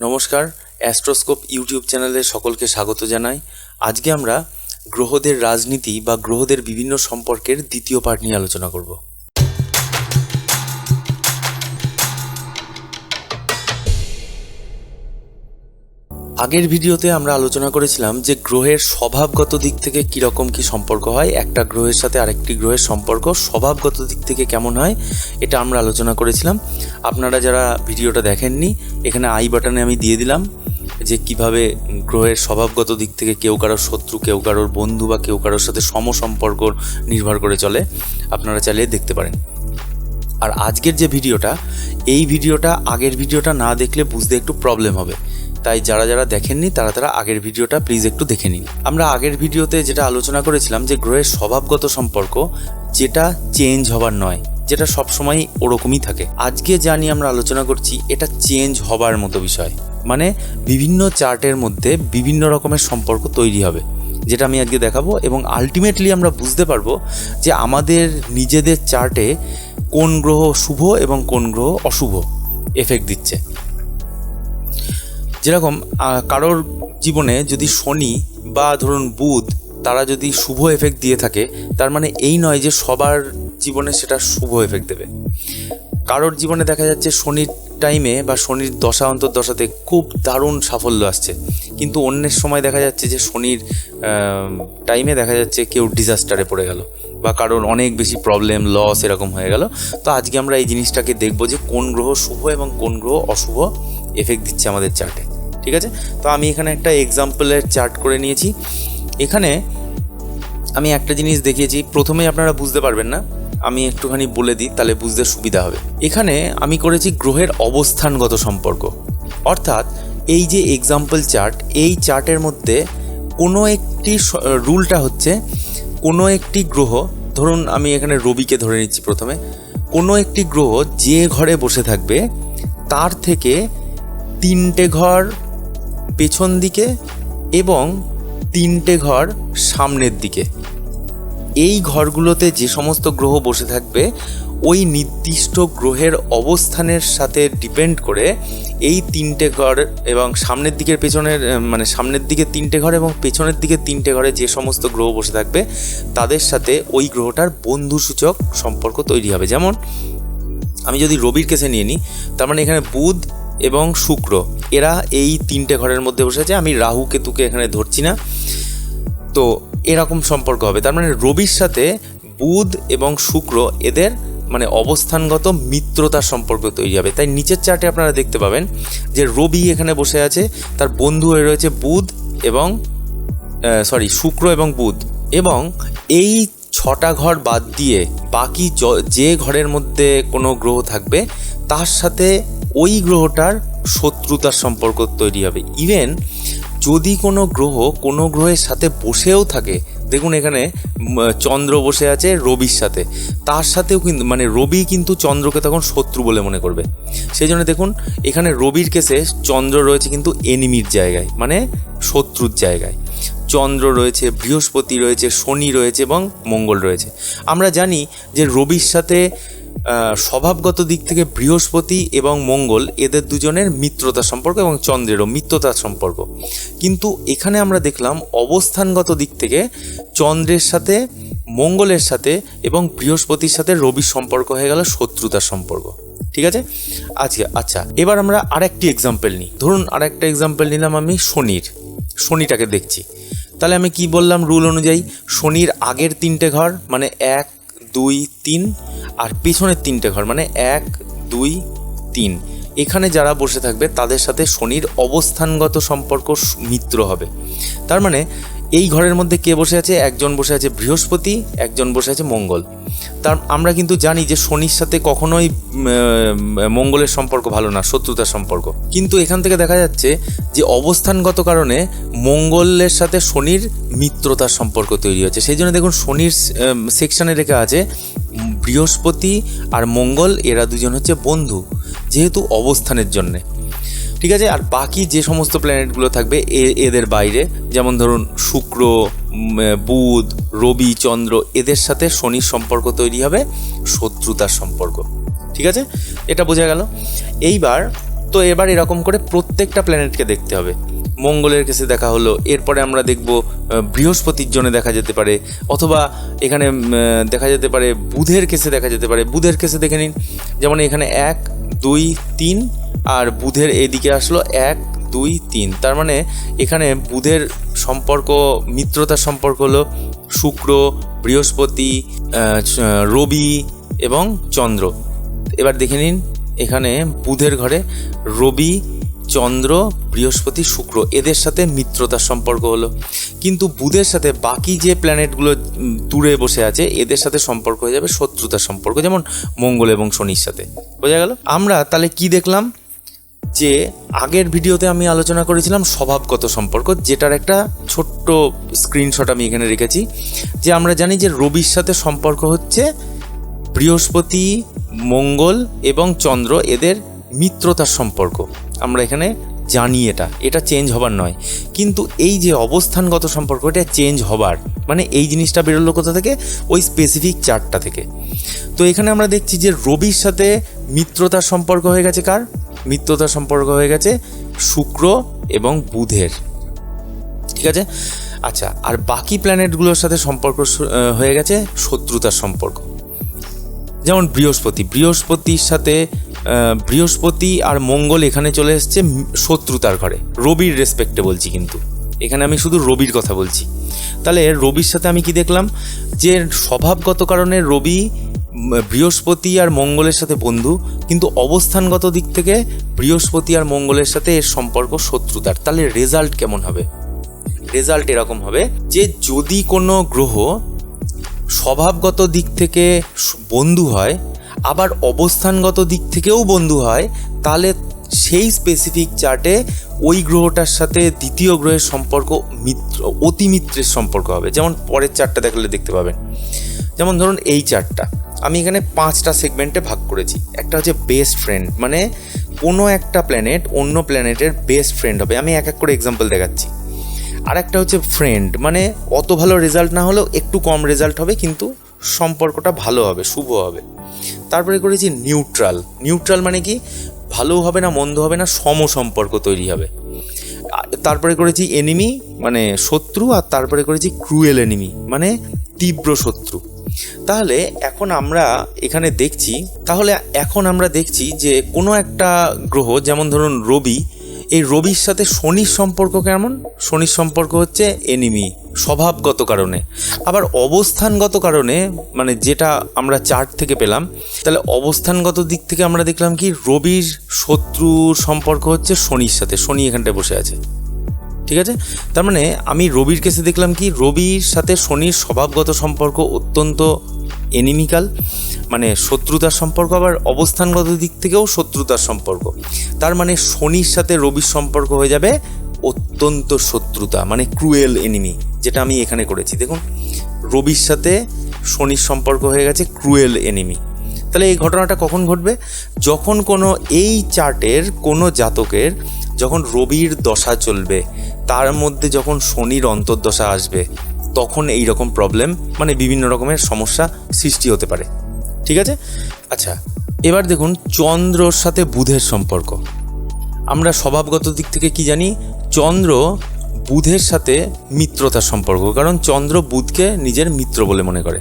নমস্কার, অ্যাস্ট্রোস্কোপ ইউটিউব চ্যানেলে সকলকে স্বাগত জানাই। আজকে আমরা গ্রহদের রাজনীতি বা গ্রহদের বিভিন্ন সম্পর্কের দ্বিতীয় পার্ট নিয়ে আলোচনা করব। আগের ভিডিওতে আমরা আলোচনা করেছিলাম যে গ্রহের স্বভাবগত দিক থেকে কীরকম কী সম্পর্ক হয়। একটা গ্রহের সাথে আরেকটি গ্রহের সম্পর্ক স্বভাবগত দিক থেকে কেমন হয়, এটা আমরা আলোচনা করেছিলাম। আপনারা যারা ভিডিওটা দেখেননি, এখানে আই বাটনে আমি দিয়ে দিলাম যে কীভাবে গ্রহের স্বভাবগত দিক থেকে কেউ কারোর শত্রু, কেউ কারোর বন্ধু বা কেউ কারোর সাথে সম সম্পর্ক নির্ভর করে চলে, আপনারা চাইলে দেখতে পারেন। আর আজকের যে ভিডিওটা, এই ভিডিওটা আগের ভিডিওটা না দেখলে বুঝতে একটু প্রবলেম হবে। তাই যারা যারা দেখেননি, তারা তারা আগের ভিডিওটা প্লিজ একটু দেখে নিন। আমরা আগের ভিডিওতে যেটা আলোচনা করেছিলাম যে গ্রহের স্বভাবগত সম্পর্ক, যেটা চেঞ্জ হবার নয়, যেটা সবসময় ওরকমই থাকে। আজকে যা নিয়ে আমরা আলোচনা করছি, এটা চেঞ্জ হবার মতো বিষয়। মানে বিভিন্ন চার্টের মধ্যে বিভিন্ন রকমের সম্পর্ক তৈরি হবে, যেটা আমি আজকে দেখাবো এবং আলটিমেটলি আমরা বুঝতে পারব যে আমাদের নিজেদের চার্টে কোন গ্রহ শুভ এবং কোন গ্রহ অশুভ এফেক্ট দিচ্ছে। যেরকম কারোর জীবনে যদি শনি বা ধরুন বুধ, তারা যদি শুভ এফেক্ট দিয়ে থাকে, তার মানে এই নয় যে সবার জীবনে সেটা শুভ এফেক্ট দেবে। কারোর জীবনে দেখা যাচ্ছে শনির টাইমে বা শনির দশা, অন্তর্দশাতে খুব দারুণ সাফল্য আসছে। কিন্তু অন্যের সময় দেখা যাচ্ছে যে শনির টাইমে দেখা যাচ্ছে কেউ ডিজাস্টারে পড়ে গেল বা কারোর অনেক বেশি প্রবলেম লস এরকম হয়ে গেল। তো আজকে আমরা এই জিনিসটাকে দেখব যে কোন গ্রহ শুভ এবং কোন গ্রহ অশুভ। এফেক্ট দিচ্ছে আমাদের চার্টে ঠিক আছে? তো আমি এখানে একটা এক্সাম্পলের চার্ট করে নিয়েছি। এখানে আমি একটা জিনিস দেখিয়েছি, প্রথমেই আপনারা বুঝতে পারবেন না, আমি একটুখানি বলে দিই, তাহলে বুঝতে সুবিধা হবে। এখানে আমি করেছি গ্রহের অবস্থানগত সম্পর্ক। অর্থাৎ এই যে এক্সাম্পল চার্ট এই চার্টের মধ্যে কোনো একটি রুলটা হচ্ছে, কোনো একটি গ্রহ, ধরুন আমি এখানে রবিকে ধরে নিচ্ছি প্রথমে, কোনো একটি গ্রহ যে ঘরে বসে থাকবে, তার থেকে তিনটে ঘর পেছন দিকে এবং তিনটে ঘর সামনের দিকে। এই ঘরগুলোতে যে সমস্ত গ্রহ বসে থাকবে, ওই নির্দিষ্ট গ্রহের অবস্থানের সাথে ডিপেন্ড করে এই তিনটে ঘর এবং সামনের দিকের পেছনের মানে সামনের দিকে তিনটে ঘর এবং পেছনের দিকে তিনটে ঘরে যে সমস্ত গ্রহ বসে থাকবে, তাদের সাথে ওই গ্রহটার বন্ধুসূচক সম্পর্ক তৈরি হবে। যেমন, আমি যদি রবির কেসে নিয়ে নিই, তার মানে এখানে বুধ এবং শুক্র। এরা এই তিনটে ঘরের মধ্যে বসে আছে। আমি রাহু, কেতুকে এখানে ধরছি না। তো এরকম সম্পর্ক হবে। তার মানে রবির সাথে বুধ এবং শুক্র এদের মানে অবস্থানগত মিত্রতার সম্পর্ক তৈরি হবে। তাই নিচের চার্টে আপনারা দেখতে পাবেন যে রবি এখানে বসে আছে, তার বন্ধু হয়ে রয়েছে বুধ এবং সরি শুক্র এবং বুধ। এবং এই ছটা ঘর বাদ দিয়ে বাকি যে ঘরের মধ্যে কোনো গ্রহ থাকবে, তার সাথে ওই গ্রহটার শত্রুতার সম্পর্ক তৈরি হবে। ইভেন যদি কোনো গ্রহ কোনো গ্রহের সাথে বসেও থাকে, দেখুন এখানে চন্দ্র বসে আছে, রবির সাথে। তার সাথেও কিন্তু মানে রবি কিন্তু চন্দ্রকে তখন শত্রু বলে মনে করবে। সেই জন্য দেখুন, এখানে রবির কেসে চন্দ্র রয়েছে কিন্তু এনিমির জায়গায় মানে শত্রুর জায়গায়। চন্দ্র রয়েছে, বৃহস্পতি রয়েছে, শনি রয়েছে এবং মঙ্গল রয়েছে। আমরা জানি যে রবির সাথে স্বভাবগত দিক থেকে বৃহস্পতি এবং মঙ্গল এদের দুজনের মিত্রতা সম্পর্ক এবং চন্দ্রেরও মিত্রতার সম্পর্ক। কিন্তু এখানে আমরা দেখলাম অবস্থানগত দিক থেকে চন্দ্রের সাথে, মঙ্গলের সাথে এবং বৃহস্পতির সাথে রবির সম্পর্ক হয়ে গেল শত্রুতার সম্পর্ক। ঠিক আছে? আচ্ছা আচ্ছা এবার আমরা আরেকটি এক্সাম্পল নিই। ধরুন আরেকটা এক্সাম্পল নিলাম আমি শনির। শনিটাকে দেখছি। তাহলে আমি কি বললাম রুল অনুযায়ী? শনির আগের তিনটে ঘর মানে এক, দুই, তিন আর পিছনের তিনটে ঘর মানে এক, দুই, তিন। এখানে যারা বসে থাকবে, তাদের সাথে শনির অবস্থানগত সম্পর্ক মিত্র হবে। তার মানে এই ঘরের মধ্যে কে বসে আছে? একজন বসে আছে বৃহস্পতি, একজন বসে আছে মঙ্গল। তার, আমরা কিন্তু জানি যে শনির সাথে কখনোই মঙ্গলের সম্পর্ক ভালো না, শত্রুতার সম্পর্ক। কিন্তু এখান থেকে দেখা যাচ্ছে যে অবস্থানগত কারণে মঙ্গলের সাথে শনির মিত্রতার সম্পর্ক তৈরি হচ্ছে। সেই জন্য দেখুন শনির সেকশনে লেখা আছে, বৃহস্পতি আর মঙ্গল, এরা দুজন হচ্ছে বন্ধু, যেহেতু অবস্থানের জন্যে। ঠিক আছে? আর বাকি যে সমস্ত প্ল্যানেটগুলো থাকবে এদের বাইরে, যেমন ধরুন শুক্র বুধ, রবি, চন্দ্র, এদের সাথে শনির সম্পর্ক তৈরি হবে, শত্রুতার সম্পর্ক। ঠিক আছে? এটা বোঝা গেল। এইবার, তো এবার এরকম করে প্রত্যেকটা প্ল্যানেটকে দেখতে হবে। মঙ্গলের কেসে দেখা হলো, এরপরে আমরা দেখব বৃহস্পতির জন্য দেখা যেতে পারে, অথবা এখানে দেখা যেতে পারে, বুধের কেসে দেখা যেতে পারে। বুধের কেসে দেখে নিন। যেমন এখানে এক, দুই, তিন আর বুধের এদিকে আসলো এক, দুই, তিন। তার মানে এখানে বুধের সম্পর্ক, মিত্রতার সম্পর্ক হলো শুক্র, বৃহস্পতি রবি এবং চন্দ্র। এবার দেখে নিন, এখানে বুধের ঘরে রবি, চন্দ্র, বৃহস্পতি, শুক্র এদের সাথে মিত্রতার সম্পর্ক হলো। কিন্তু বুধের সাথে বাকি যে প্ল্যানেটগুলো দূরে বসে আছে, এদের সাথে সম্পর্ক হয়ে যাবে শত্রুতার সম্পর্ক, যেমন মঙ্গল এবং শনির সাথে। বোঝা গেল? আমরা তাহলে কি দেখলাম? যে আগের ভিডিওতে আমি আলোচনা করেছিলাম স্বভাবগত সম্পর্ক, যেটার একটা ছোট্ট স্ক্রিনশট আমি এখানে রেখেছি, যে আমরা জানি যে রবির সাথে সম্পর্ক হচ্ছে বৃহস্পতি, মঙ্গল এবং চন্দ্র, এদের মিত্রতার সম্পর্ক। আমরা এখানে জানি এটা এটা চেঞ্জ হবার নয়। কিন্তু এই যে অবস্থানগত সম্পর্ক, এটা চেঞ্জ হবার মানে এই জিনিসটা বেরোলো কোথা থেকে? ওই স্পেসিফিক চার্টটা থেকে। তো এখানে আমরা দেখছি যে রবির সাথে মিত্রতার সম্পর্ক হয়ে গেছে কার? মিত্রতার সম্পর্ক হয়ে গেছে শুক্র এবং বুধের। ঠিক আছে? আচ্ছা আর বাকি প্ল্যানেটগুলোর সাথে সম্পর্ক হয়ে গেছে শত্রুতার সম্পর্ক। যেমন বৃহস্পতি, বৃহস্পতির সাথে বৃহস্পতি আর মঙ্গল এখানে চলে এসছে শত্রুতার ঘরে। রবির রেসপেক্টে বলছি কিন্তু। এখানে আমি শুধু রবির কথা বলছি। তাহলে রবির সাথে আমি কি দেখলাম? যে স্বভাবগত কারণে রবি বৃহস্পতি আর মঙ্গলের সাথে বন্ধু, কিন্তু অবস্থানগত দিক থেকে বৃহস্পতি আর মঙ্গলের সাথে এর সম্পর্ক শত্রুতার। তাহলে রেজাল্ট কেমন হবে? রেজাল্ট এরকম হবে যে যদি কোনো গ্রহ স্বভাবগত দিক থেকে বন্ধু হয় আবার অবস্থানগত দিক থেকেও বন্ধু হয়, তাহলে সেই স্পেসিফিক চার্টে ওই গ্রহটার সাথে দ্বিতীয় গ্রহের সম্পর্ক মিত্র, অতি মিত্রের সম্পর্ক হবে। যেমন পরের চার্টটা দেখলে দেখতে পাবেন। যেমন ধরুন এই চারটা আমি এখানে পাঁচটা সেগমেন্টে ভাগ করেছি। একটা হচ্ছে বেস্ট ফ্রেন্ড মানে কোনো একটা প্ল্যানেট অন্য প্ল্যানেটের বেস্ট ফ্রেন্ড হবে। আমি এক এক করে এক্সাম্পল দেখাচ্ছি। আর একটা হচ্ছে ফ্রেন্ড মানে অত ভালো রেজাল্ট না হলেও একটু কম রেজাল্ট হবে, কিন্তু সম্পর্কটা ভালো হবে, শুভ হবে। তারপরে করেছি নিউট্রাল নিউট্রাল মানে কি? ভালো হবে না, মন্দ হবে না সম সম্পর্ক তৈরি হবে। তারপরে করেছি এনিমি মানে শত্রু, আর তারপরে করেছি ক্রুয়েল এনিমি মানে তীব্র শত্রু। তাহলে এখন আমরা এখানে দেখছি, তাহলে এখন আমরা দেখছি যে কোনো একটা গ্রহ, যেমন ধরুন রবি এই রবির সাথে শনির সম্পর্ক কেমন? শনির সম্পর্ক হচ্ছে এনিমি স্বভাবগত কারণে। আবার অবস্থানগত কারণে মানে যেটা আমরা চার্ট থেকে পেলাম, তাহলে অবস্থানগত দিক থেকে আমরা দেখলাম কি, রবির শত্রুর সম্পর্ক হচ্ছে শনির সাথে, শনি এখানটায় বসে আছে। ঠিক আছে? তার মানে আমি রবির কেসে দেখলাম কি, রবির সাথে শনির স্বভাবগত সম্পর্ক অত্যন্ত এনিমিক্যাল মানে শত্রুতার সম্পর্ক, আবার অবস্থানগত দিক থেকেও শত্রুতার সম্পর্ক। তার মানে শনির সাথে রবির সম্পর্ক হয়ে যাবে অত্যন্ত শত্রুতা মানে ক্রুয়েল এনিমি যেটা আমি এখানে করেছি। দেখুন, রবির সাথে শনির সম্পর্ক হয়ে গেছে ক্রুয়েল এনিমি তাহলে এই ঘটনাটা কখন ঘটবে? যখন কোনো এই চার্টের, কোনো জাতকের যখন রবির দশা চলবে, তার মধ্যে যখন শনির অন্তর্দশা আসবে তখন এই রকম প্রবলেম মানে বিভিন্ন রকমের সমস্যা সৃষ্টি হতে পারে। ঠিক আছে? আচ্ছা এবার দেখুন চন্দ্রর সাথে বুধের সম্পর্ক। আমরা স্বভাবগত দিক থেকে কি জানি? চন্দ্র বুধের সাথে মিত্রতার সম্পর্ক, কারণ চন্দ্র বুধকে নিজের মিত্র বলে মনে করে।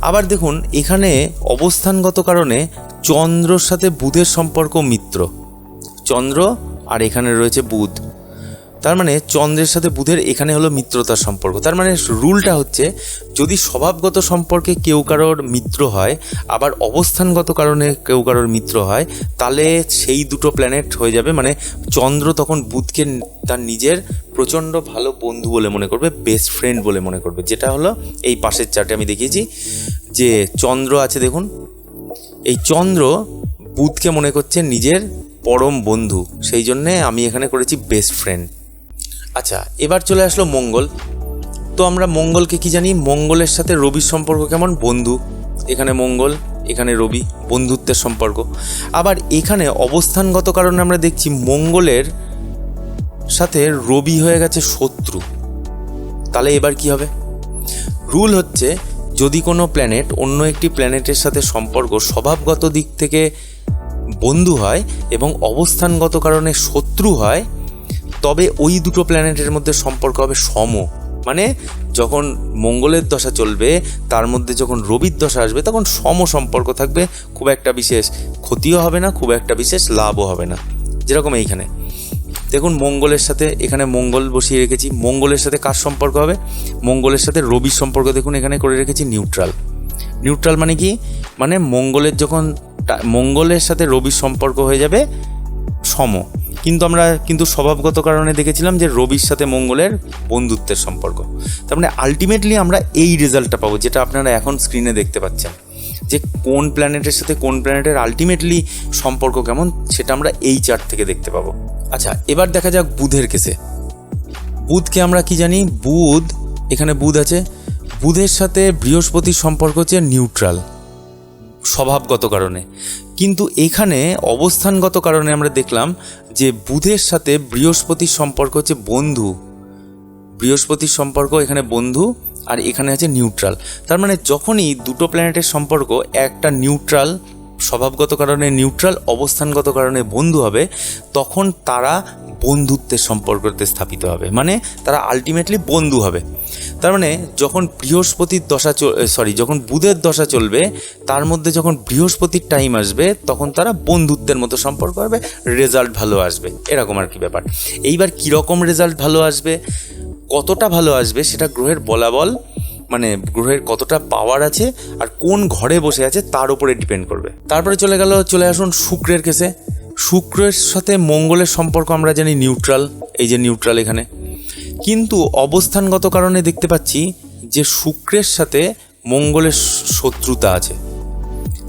আবার দেখুন, এখানে অবস্থানগত কারণে চন্দ্রর সাথে বুধের সম্পর্ক মিত্র। চন্দ্র, আর এখানে রয়েছে বুধ। তার মানে চন্দ্রের সাথে বুধের এখানে হলো মিত্রতার সম্পর্ক। তার মানে রুলটা হচ্ছে, যদি স্বভাবগত সম্পর্কে কেউ কারোর মিত্র হয়, আবার অবস্থানগত কারণে কেউ কারোর মিত্র হয়, তাহলে সেই দুটো প্ল্যানেট হয়ে যাবে। মানে চন্দ্র তখন বুধকে তার নিজের প্রচণ্ড ভালো বন্ধু বলে মনে করবে বেস্ট ফ্রেন্ড বলে মনে করবে, যেটা হলো এই পাশের চার্টে আমি দেখিয়েছি। যে চন্দ্র আছে দেখুন, এই চন্দ্র বুধকে মনে করছে নিজের পরম বন্ধু, সেই জন্যে আমি এখানে করেছি বেস্ট ফ্রেন্ড আচ্ছা এবার চলে আসলো মঙ্গল। তো আমরা মঙ্গলকে কি জানি? মঙ্গলের সাথে রবির সম্পর্ক কেমন? বন্ধু। এখানে মঙ্গল, এখানে রবি, বন্ধুত্বের সম্পর্ক। আবার এখানে অবস্থানগত কারণে আমরা দেখছি মঙ্গলের সাথে রবি হয়ে গেছে শত্রু। তাহলে এবার কি হবে? রুল হচ্ছে, যদি কোনো প্ল্যানেট অন্য একটি প্ল্যানেটের সাথে সম্পর্ক স্বভাবগত দিক থেকে বন্ধু হয় এবং অবস্থানগত কারণে শত্রু হয় তবে ওই দুটো প্ল্যানেটের মধ্যে সম্পর্ক হবে সম। মানে যখন মঙ্গলের দশা চলবে, তার মধ্যে যখন রবির দশা আসবে, তখন সম সম্পর্ক থাকবে। খুব একটা বিশেষ ক্ষতিও হবে না, খুব একটা বিশেষ লাভও হবে না। যেরকম এইখানে। দেখুন, মঙ্গলের সাথে এখানে মঙ্গল বসিয়ে রেখেছি। মঙ্গলের সাথে কার সম্পর্ক হবে? মঙ্গলের সাথে রবির সম্পর্ক দেখুন, এখানে করে রেখেছি নিউট্রাল নিউট্রাল মানে কি? মানে মঙ্গলের যখন মঙ্গলের সাথে রবির সম্পর্ক হয়ে যাবে সম। কিন্তু আমরা কিন্তু স্বভাবগত কারণে দেখেছিলাম যে রবির সাথে মঙ্গলের বন্ধুত্বের সম্পর্ক। তার মানে আলটিমেটলি আমরা এই রেজাল্টটা পাবো, যেটা আপনারা এখন স্ক্রিনে দেখতে পাচ্ছেন। যে কোন প্ল্যানেটের সাথে কোন প্ল্যানেটের আলটিমেটলি সম্পর্ক কেমন, সেটা আমরা এই চার্ট থেকে দেখতে পাবো। আচ্ছা এবার দেখা যাক বুধের কেসে বুধকে আমরা কি জানি? বুধ, এখানে বুধ আছে। বুধের সাথে বৃহস্পতির সম্পর্ক হচ্ছে নিউট্রাল স্বভাবগত কারণে। কিন্তু এখানে অবস্থানগত কারণে আমরা দেখলাম যে বুধের সাথে বৃহস্পতির সম্পর্ক হচ্ছে বন্ধু। বৃহস্পতির সম্পর্ক এখানে বন্ধু আর এখানে আছে নিউট্রাল। তার মানে যখনই দুটো প্ল্যানেটের সম্পর্ক একটা নিউট্রাল স্বভাবগত কারণে নিউট্রাল অবস্থানগত কারণে বন্ধু হবে, তখন তারা বন্ধুত্বের সম্পর্কতে স্থাপিত হবে। মানে তারা আলটিমেটলি বন্ধু হবে। তার মানে যখন বৃহস্পতির দশা সরি যখন বুধের দশা চলবে, তার মধ্যে যখন বৃহস্পতির টাইম আসবে, তখন তারা বন্ধুত্বের মতো সম্পর্ক হবে রেজাল্ট ভালো আসবে। এরকম আর কি ব্যাপার। এইবার কীরকম রেজাল্ট ভালো আসবে, কতটা ভালো আসবে, সেটা গ্রহের বলাবল মানে গ্রহের কতটা পাওয়ার আছে আর কোন ঘরে বসে আছে তার উপরে ডিপেন্ড করবে। তারপরে চলে গেল, চলে আসুন শুক্রের কেসে শুক্রের সাথে মঙ্গলের সম্পর্ক আমরা জানি নিউট্রাল এই যে নিউট্রাল এখানে। কিন্তু অবস্থানগত কারণে দেখতে পাচ্ছি যে শুক্রের সাথে মঙ্গলের শত্রুতা আছে।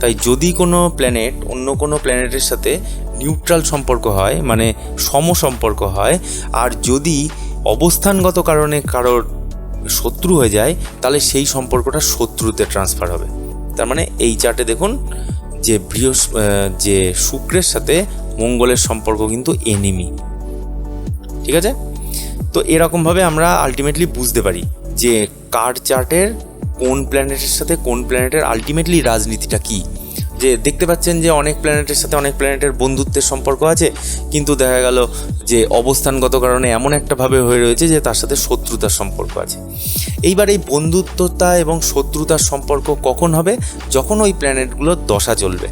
তাই যদি কোনো প্ল্যানেট অন্য কোনো প্ল্যানেটের সাথে নিউট্রাল সম্পর্ক হয় মানে সম সম্পর্ক হয়, আর যদি অবস্থানগত কারণে কারোর শত্রু হয়ে যায়, তাহলে সেই সম্পর্কটা শত্রুতে ট্রান্সফার হবে। তার মানে এই চার্টে দেখুন যে বৃহস্প যে শুক্রের সাথে মঙ্গলের সম্পর্ক কিন্তু এনিমি ঠিক আছে? তো এরকমভাবে আমরা আলটিমেটলি বুঝতে পারি যে কার চার্টের কোন প্ল্যানেটের সাথে কোন প্ল্যানেটের আলটিমেটলি রাজনীতিটা কী। যে দেখতে পাচ্ছেন যে অনেক প্ল্যানেটের সাথে অনেক প্ল্যানেটের বন্ধুত্বের সম্পর্ক আছে, কিন্তু দেখা গেল যে অবস্থানগত কারণে এমন একটা ভাবে হয়ে রয়েছে যে তার সাথে শত্রুতার সম্পর্ক আছে। এইবার এই বন্ধুত্বতা এবং শত্রুতার সম্পর্ক কখন হবে? যখন ওই প্ল্যানেটগুলোর দশা চলবে।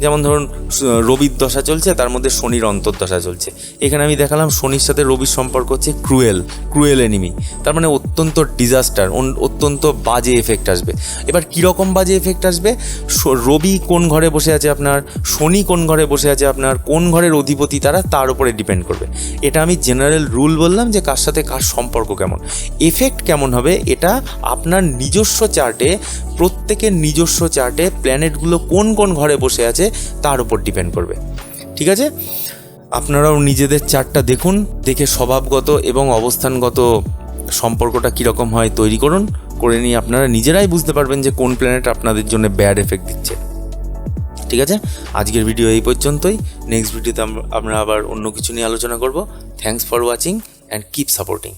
যেমন ধরুন, রবির দশা চলছে, তার মধ্যে শনির অন্তর্দশা চলছে। এখানে আমি দেখালাম শনির সাথে রবির সম্পর্ক হচ্ছে ক্রুয়েল ক্রুয়েল এনিমি তার মানে অত্যন্ত ডিজাস্টার অত্যন্ত বাজে এফেক্ট আসবে। এবার কীরকম বাজে এফেক্ট আসবে? রবি কোন ঘরে বসে আছে আপনার? শনি কোন ঘরে বসে আছে আপনার? কোন ঘরের অধিপতি তারা? তার উপরে ডিপেন্ড করবে। এটা আমি জেনারেল রুল বললাম যে কার সাথে কার সম্পর্ক কেমন। এফেক্ট কেমন হবে এটা আপনার নিজস্ব চার্টে প্রত্যেকের নিজস্ব চার্টে প্ল্যানেটগুলো কোন কোন ঘরে বসে আছে, তার উপর ডিপেন্ড করবে। ঠিক আছে? আপনারাও নিজেদের চার্টটা দেখুন, দেখে স্বভাবগত এবং অবস্থানগত সম্পর্কটা কীরকম হয় তৈরি করুন, করে নিয়ে আপনারা নিজেরাই বুঝতে পারবেন যে কোন প্ল্যানেট আপনাদের জন্য ব্যাড এফেক্ট দিচ্ছে। ঠিক আছে? আজকের ভিডিও এই পর্যন্তই। নেক্সট ভিডিওতে আমরা আবার অন্য কিছু নিয়ে আলোচনা করব। Thanks for watching and keep supporting